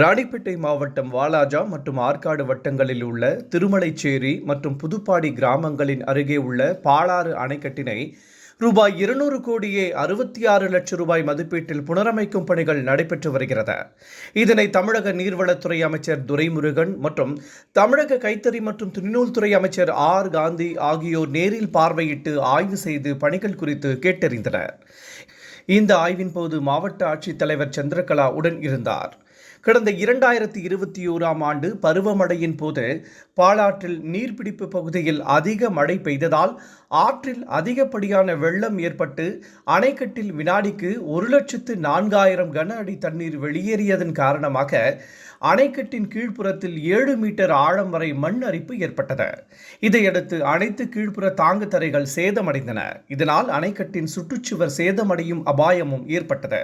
ராணிப்பேட்டை மாவட்டம் வாலாஜா மற்றும் ஆற்காடு வட்டங்களில் உள்ள திருமலைச்சேரி மற்றும் புதுப்பாடி கிராமங்களின் அருகே உள்ள பாலாறு அணைக்கட்டினை ரூபாய் இருநூறு கோடியே அறுபத்தி ஆறு லட்சம் ரூபாய் மதிப்பீட்டில் புனரமைக்கும் பணிகள் நடைபெற்று வருகிறது. இதனை தமிழக நீர்வளத்துறை அமைச்சர் துரைமுருகன் மற்றும் தமிழக கைத்தறி மற்றும் துணிநூல்துறை அமைச்சர் ஆர் காந்தி ஆகியோர் நேரில் பார்வையிட்டு ஆய்வு செய்து பணிகள் குறித்து கேட்டறிந்தனர். இந்த ஆய்வின் போது மாவட்ட ஆட்சித்தலைவர் சந்திரகலா உடன் இருந்தார். கடந்த இரண்டாயிரத்தி இருபத்தி ஓராம் ஆண்டு பருவமழையின் போது பாலாற்றில் நீர்பிடிப்பு பகுதியில் அதிக மழை பெய்ததால் ஆற்றில் அதிகப்படியான வெள்ளம் ஏற்பட்டு அணைக்கட்டில் வினாடிக்கு ஒரு லட்சத்து நான்காயிரம் கன அடி தண்ணீர் வெளியேறியதன் காரணமாக அணைக்கட்டின் கீழ்ப்புறத்தில் ஏழு மீட்டர் ஆழம் வரை மண் அரிப்பு ஏற்பட்டது. இதையடுத்து அனைத்து கீழ்ப்புற தாங்கு தரைகள் சேதமடைந்தன. இதனால் அணைக்கட்டின் சுற்றுச்சுவர் சேதமடையும் அபாயமும் ஏற்பட்டது.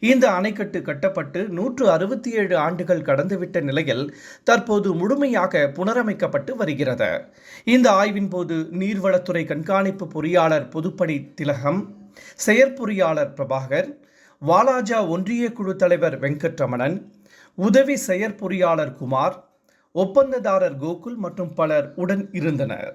இந்த அணைக்கட்டு கட்டப்பட்டு நூற்று அறுபது அறுபத்தி ஏழு ஆண்டுகள் கடந்துவிட்ட நிலையில் தற்போது முழுமையாக புனரமைக்கப்பட்டு வருகிறது. இந்த ஆய்வின் போது நீர்வளத்துறை கண்காணிப்பு பொறியாளர் பொதுப்பணி திலகம் செயற்பொறியாளர் பிரபாகர் வாலாஜா ஒன்றிய குழு தலைவர் வெங்கட்ரமணன் உதவி செயற்பொறியாளர் குமார் ஒப்பந்ததாரர் கோகுல் மற்றும் பலர் உடன் இருந்தனர்.